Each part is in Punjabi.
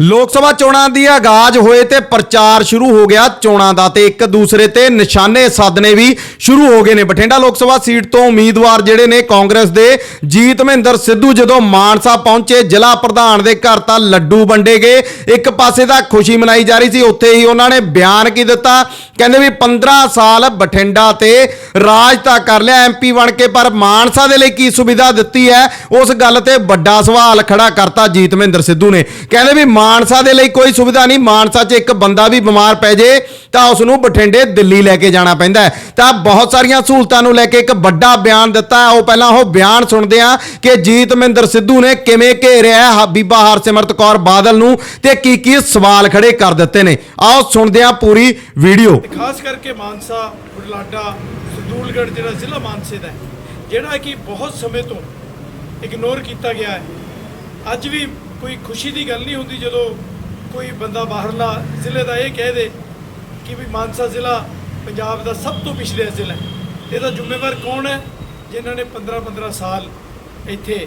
ਲੋਕ ਸਭਾ ਚੋਣਾਂ ਦੀ ਆਗਾਜ਼ ਹੋਏ ਤੇ ਪ੍ਰਚਾਰ ਸ਼ੁਰੂ ਹੋ ਗਿਆ ਚੋਣਾਂ ਦਾ ਤੇ ਇੱਕ ਦੂਸਰੇ ਤੇ ਨਿਸ਼ਾਨੇ ਸਾਧਨੇ ਵੀ ਸ਼ੁਰੂ ਹੋ ਗਏ ਨੇ। ਬਠਿੰਡਾ ਲੋਕ ਸਭਾ ਸੀਟ ਤੋਂ ਉਮੀਦਵਾਰ ਜਿਹੜੇ ਨੇ ਕਾਂਗਰਸ ਦੇ ਜੀਤ ਮਹਿੰਦਰ ਸਿੱਧੂ ਜਦੋਂ ਮਾਨਸਾ ਪਹੁੰਚੇ, ਜ਼ਿਲ੍ਹਾ ਪ੍ਰਧਾਨ ਦੇ ਘਰ ਤਾਂ ਲੱਡੂ ਵੰਡੇ ਗਏ। ਇੱਕ ਪਾਸੇ ਤਾਂ ਖੁਸ਼ੀ ਮਨਾਈ ਜਾ ਰਹੀ ਸੀ, ਉੱਥੇ ਹੀ ਉਹਨਾਂ ਨੇ ਬਿਆਨ ਕੀ ਦਿੱਤਾ। ਕਹਿੰਦੇ ਵੀ 15 ਸਾਲ ਬਠਿੰਡਾ ਤੇ ਰਾਜ ਤਾਂ ਕਰ ਲਿਆ ਐਮਪੀ ਬਣ ਕੇ, ਪਰ ਮਾਨਸਾ ਦੇ ਲਈ ਕੀ ਸੁਵਿਧਾ ਦਿੱਤੀ ਹੈ? ਉਸ ਗੱਲ ਤੇ ਵੱਡਾ ਸਵਾਲ ਖੜਾ ਕਰਤਾ ਜੀਤ ਮਹਿੰਦਰ ਸਿੱਧੂ ਨੇ। ਕਹਿੰਦੇ ਵੀ ਮਾਨਸਾ ਦੇ ਲਈ ਕੋਈ ਸੁਵਿਧਾ ਨਹੀਂ। ਮਾਨਸਾ 'ਚ ਇੱਕ ਬੰਦਾ ਵੀ ਬਿਮਾਰ ਪੈ ਜੇ ਤਾਂ ਉਸ ਨੂੰ ਬਠਿੰਡੇ ਦਿੱਲੀ ਲੈ ਕੇ ਜਾਣਾ ਪੈਂਦਾ ਹੈ। ਤਾਂ ਬਹੁਤ ਸਾਰੀਆਂ ਸਹੂਲਤਾਂ ਨੂੰ ਲੈ ਕੇ ਇੱਕ ਵੱਡਾ ਬਿਆਨ ਦਿੱਤਾ ਉਹ ਪਹਿਲਾਂ ਉਹ ਬਿਆਨ ਸੁਣਦੇ ਆ ਕਿ ਜੀਤ ਮਹਿੰਦਰ ਸਿੱਧੂ ਨੇ ਕਿਵੇਂ ਘੇਰਿਆ ਹੈ। ਬੀਬਾ ਹਰਸਿਮਰਤ ਕੌਰ ਬਾਦਲ ਨੂੰ ਤੇ ਕੀ ਕੀ ਸਵਾਲ ਖੜੇ ਕਰ ਦਿੱਤੇ ਨੇ। ਆਓ ਸੁਣਦੇ ਆ ਪੂਰੀ ਵੀਡੀਓ। ਖਾਸ ਕਰਕੇ ਮਾਨਸਾ ਬੁਢਲਾਡਾ ਸੰਦੂਲਗੜ੍ਹ ਜਿਹੜਾ ਜ਼ਿਲ੍ਹਾ ਮਾਨਸੇ ਦਾ ਹੈ, ਜਿਹੜਾ ਕਿ ਬਹੁਤ ਸਮੇਂ ਤੋਂ ਇਗਨੋਰ ਕੀਤਾ ਗਿਆ ਹੈ। ਅੱਜ ਵੀ ਕੋਈ ਖੁਸ਼ੀ ਦੀ ਗੱਲ ਨਹੀਂ ਹੁੰਦੀ ਜਦੋਂ ਕੋਈ ਬੰਦਾ ਬਾਹਰਲਾ ਜ਼ਿਲ੍ਹੇ ਦਾ ਇਹ ਕਹਿ ਦੇ ਕਿ ਵੀ ਮਾਨਸਾ ਜ਼ਿਲ੍ਹਾ ਪੰਜਾਬ ਦਾ ਸਭ ਤੋਂ ਪਿਛੜਿਆ ਜ਼ਿਲ੍ਹਾ ਹੈ। ਇਹਦਾ ਜ਼ਿੰਮੇਵਾਰ ਕੌਣ ਹੈ? ਜਿਨ੍ਹਾਂ ਨੇ 15-15 ਸਾਲ ਇੱਥੇ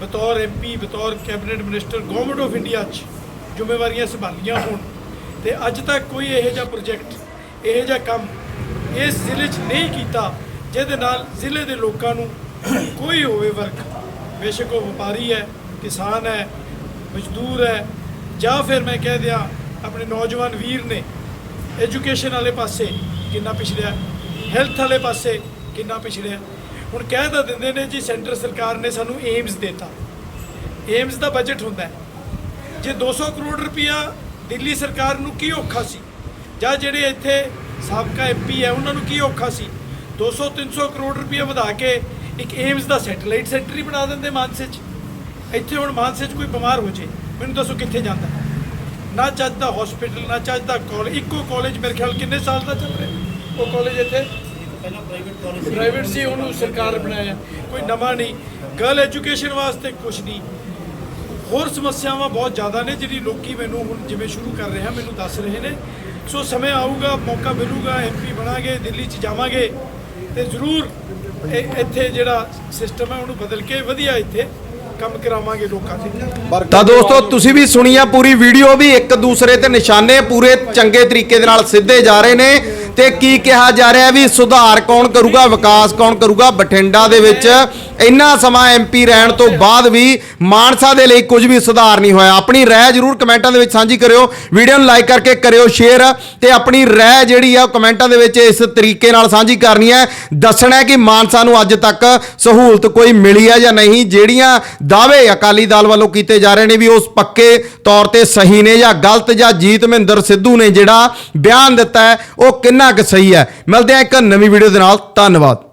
ਬਤੌਰ ਐਮਪੀ ਬਤੌਰ cabinet minister government of India 'ਚ ਜ਼ਿੰਮੇਵਾਰੀਆਂ ਸੰਭਾਲੀਆਂ ਹੋਣ। ਤੇ ਅੱਜ ਤੱਕ ਕੋਈ ਇਹੋ ਜਿਹਾ ਪ੍ਰੋਜੈਕਟ ਇਹੋ ਜਿਹਾ ਕੰਮ ਇਸ ਜ਼ਿਲ੍ਹੇ 'ਚ ਨਹੀਂ ਕੀਤਾ ਜਿਹਦੇ ਨਾਲ ਜ਼ਿਲ੍ਹੇ ਦੇ ਲੋਕਾਂ ਨੂੰ ਕੋਈ ਹੋਵੇ ਵਰਕ। ਬੇਸ਼ੱਕ ਉਹ ਵਪਾਰੀ ਹੈ ਕਿਸਾਨ ਹੈ, ਮਜ਼ਦੂਰ ਹੈ, ਜਾਂ ਫਿਰ ਮੈਂ ਕਹਿ ਦਿਆਂ ਆਪਣੇ ਨੌਜਵਾਨ ਵੀਰ ਨੇ ਐਜੂਕੇਸ਼ਨ ਵਾਲੇ ਪਾਸੇ ਕਿੰਨਾ ਪਿਛੜਿਆ ਹੈਲਥ ਵਾਲੇ ਪਾਸੇ ਕਿੰਨਾ ਪਿਛੜਿਆ। ਹੁਣ ਕਹਿ ਤਾਂ ਦਿੰਦੇ ਨੇ ਜੀ, ਸੈਂਟਰ ਸਰਕਾਰ ਨੇ ਸਾਨੂੰ ਏਮਸ ਦਿੱਤਾ। ਏਮਸ ਦਾ ਬਜਟ ਹੁੰਦਾ ਹੈ। ਜੇ 200 ਕਰੋੜ ਰੁਪਇਆ ਦਿੱਲੀ ਸਰਕਾਰ ਨੂੰ ਕੀ ਔਖਾ ਸੀ? ਜਾਂ ਜਿਹੜੇ ਇੱਥੇ ਸਾਬਕਾ ਐਮਪੀ ਹੈ, ਉਹਨਾਂ ਨੂੰ ਕੀ ਔਖਾ ਸੀ? 200 300 ਕਰੋੜ ਰੁਪਇਆ ਵਧਾ ਕੇ ਇੱਕ ਏਮਸ ਦਾ ਸੈਟੇਲਾਈਟ ਸੈਂਟਰ ਹੀ ਬਣਾ ਦਿੰਦੇ ਮਾਨਸੇ 'ਚ। ਇੱਥੇ ਹੁਣ ਮਾਨਸੇ 'ਚ ਕੋਈ ਬਿਮਾਰ ਹੋ ਜੇ, ਮੈਨੂੰ ਦੱਸੋ ਕਿੱਥੇ ਜਾਂਦਾ ਨਾ ਚੱਜ ਦਾ ਹਸਪੀਟਲ ਨਾ ਚੱਜ ਦਾ ਕਾਲਜ ਇੱਕੋ ਕਾਲਜ ਮੇਰੇ ਖਿਆਲ ਕਿੰਨੇ ਸਾਲ ਦਾ ਚੱਲ ਰਿਹਾ? ਉਹ ਕਾਲਜ ਇੱਥੇ? ਪ੍ਰਾਈਵੇਟ ਸੀ, ਉਹਨੂੰ ਸਰਕਾਰ ਬਣਾਇਆ। ਕੋਈ ਨਵਾਂ ਨਹੀਂ। ਗਰਲ ਐਜੂਕੇਸ਼ਨ ਵਾਸਤੇ ਕੁਝ ਨਹੀਂ। ਹੋਰ ਸਮੱਸਿਆਵਾਂ ਬਹੁਤ ਜ਼ਿਆਦਾ ਨੇ ਜਿਹੜੀ ਲੋਕੀ ਮੈਨੂੰ ਹੁਣ ਜਿਵੇਂ ਸ਼ੁਰੂ ਕਰ ਰਹੇ ਆ, ਮੈਨੂੰ ਦੱਸ ਰਹੇ ਨੇ। ਸੋ ਸਮੇਂ ਆਊਗਾ, ਮੌਕਾ ਮਿਲੂਗਾ ਐਮਪੀ ਬਣਾਂਗੇ, ਦਿੱਲੀ 'ਚ ਜਾਵਾਂਗੇ। ਤੇ ਜ਼ਰੂਰ ਇਹ ਇੱਥੇ ਜਿਹੜਾ ਸਿਸਟਮ ਹੈ, ਉਹਨੂੰ ਬਦਲ ਕੇ ਵਧੀਆ ਇੱਥੇ ਕੰਮ ਕਰਾਵਾਂਗੇ ਲੋਕਾਂ ਦੇ। ਤਾਂ ਦੋਸਤੋ, ਤੁਸੀਂ ਵੀ ਸੁਣੀ ਪੂਰੀ ਵੀਡੀਓ ਵੀ, ਇੱਕ ਦੂਸਰੇ ਤੇ ਨਿਸ਼ਾਨੇ ਪੂਰੇ ਚੰਗੇ ਤਰੀਕੇ ਦੇ ਨਾਲ ਸਿੱਧੇ ਜਾ ਰਹੇ ਨੇ। ਤੇ ਕੀ ਕਿਹਾ ਜਾ ਰਿਹਾ ਵੀ ਸੁਧਾਰ ਕੌਣ ਕਰੂਗਾ, ਵਿਕਾਸ ਕੌਣ ਕਰੂਗਾ? ਬਠਿੰਡਾ ਦੇ ਵਿੱਚ ਇੰਨਾ ਸਮਾਂ ਐਮਪੀ ਰਹਿਣ ਤੋਂ ਬਾਅਦ ਵੀ ਮਾਨਸਾ ਦੇ ਲਈ ਕੁਝ ਵੀ ਸੁਧਾਰ ਨਹੀਂ ਹੋਇਆ। ਆਪਣੀ ਰਾਏ ਜਰੂਰ ਕਮੈਂਟਾਂ ਦੇ ਵਿੱਚ ਸਾਂਝੀ ਕਰਿਓ। ਵੀਡੀਓ ਨੂੰ ਲਾਈਕ ਕਰਕੇ ਕਰਿਓ, ਸ਼ੇਅਰ ਤੇ ਆਪਣੀ ਰਾਏ ਜਿਹੜੀ ਆ ਉਹ ਕਮੈਂਟਾਂ ਦੇ ਵਿੱਚ ਇਸ ਤਰੀਕੇ ਨਾਲ ਸਾਂਝੀ ਕਰਨੀ ਹੈ। ਦੱਸਣਾ ਹੈ ਕਿ ਮਾਨਸਾ ਨੂੰ ਅੱਜ ਤੱਕ ਸਹੂਲਤ ਕੋਈ ਮਿਲੀ ਹੈ ਜਾਂ ਨਹੀਂ। ਜਿਹੜੀਆਂ ਦਾਅਵੇ ਅਕਾਲੀ ਦਲ ਵੱਲੋਂ ਕੀਤੇ ਜਾ ਰਹੇ ਨੇ ਵੀ ਉਸ ਪੱਕੇ ਤੌਰ ਤੇ ਸਹੀ ਨੇ ਜਾਂ ਗਲਤ, ਜਾਂ ਜੀਤ ਮਹਿੰਦਰ ਸਿੱਧੂ ਨੇ ਜਿਹੜਾ ਬਿਆਨ ਦਿੱਤਾ ਹੈ, ਉਹ ਕਿੰਨਾ ਕੁ ਸਹੀ ਹੈ। ਮਿਲਦੇ ਆ ਇੱਕ ਨਵੀਂ ਵੀਡੀਓ ਦੇ ਨਾਲ। ਧੰਨਵਾਦ।